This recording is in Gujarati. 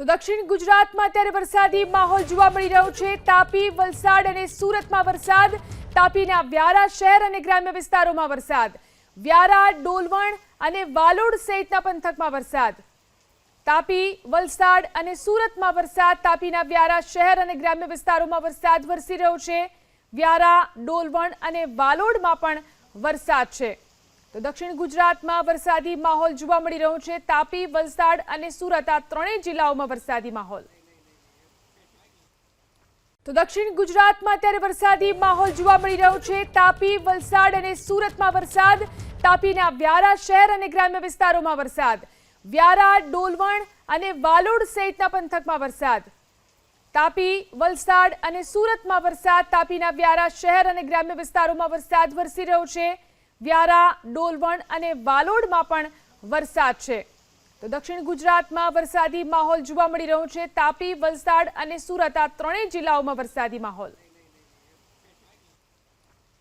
તો દક્ષિણ ગુજરાતમાં અત્યારે વરસાદી માહોલ જોવા મળી રહ્યો છે. તાપી, વલસાડ અને સુરતમાં વરસાદ. તાપીના વ્યારા શહેર અને ગ્રામ્ય વિસ્તારોમાં વરસાદ. વ્યારા, ડોલવણ અને વાલોડ સહિતના પંથકમાં વરસાદ. તાપી, વલસાડ અને સુરતમાં વરસાદ. તાપીના વ્યારા શહેર અને ગ્રામ્ય વિસ્તારોમાં વરસાદ વરસી રહ્યો છે. વ્યારા, ડોલવણ અને વાલોડમાં પણ વરસાદ છે. તો દક્ષિણ ગુજરાતમાં વરસાદી માહોલ જોવા મળી રહ્યો છે. તાપી, વલસાડ અને સુરત આ ત્રણેય જિલ્લાઓમાં વરસાદી માહોલ. તો દક્ષિણ ગુજરાતમાં અત્યારે વરસાદી માહોલ જોવા મળી રહ્યો છે. તાપી, વલસાડ અને સુરતમાં વરસાદ. તાપીના વ્યારા શહેર અને ગ્રામ્ય વિસ્તારોમાં વરસાદ. વ્યારા, ડોલવણ અને વાલોડ સહિતના પંથકમાં વરસાદ. તાપી, વલસાડ અને સુરતમાં વરસાદ. તાપીના વ્યારા શહેર અને ગ્રામ્ય વિસ્તારોમાં વરસાદ વરસી રહ્યો છે. વ્યારા, ડોલવણ અને વાલોડમાં પણ વરસાદ છે. તો દક્ષિણ ગુજરાતમાં વરસાદી માહોલ જોવા મળી રહ્યો છે. તાપી, વલસાડ અને સુરત આ ત્રણેય જિલ્લાઓમાં વરસાદી માહોલ.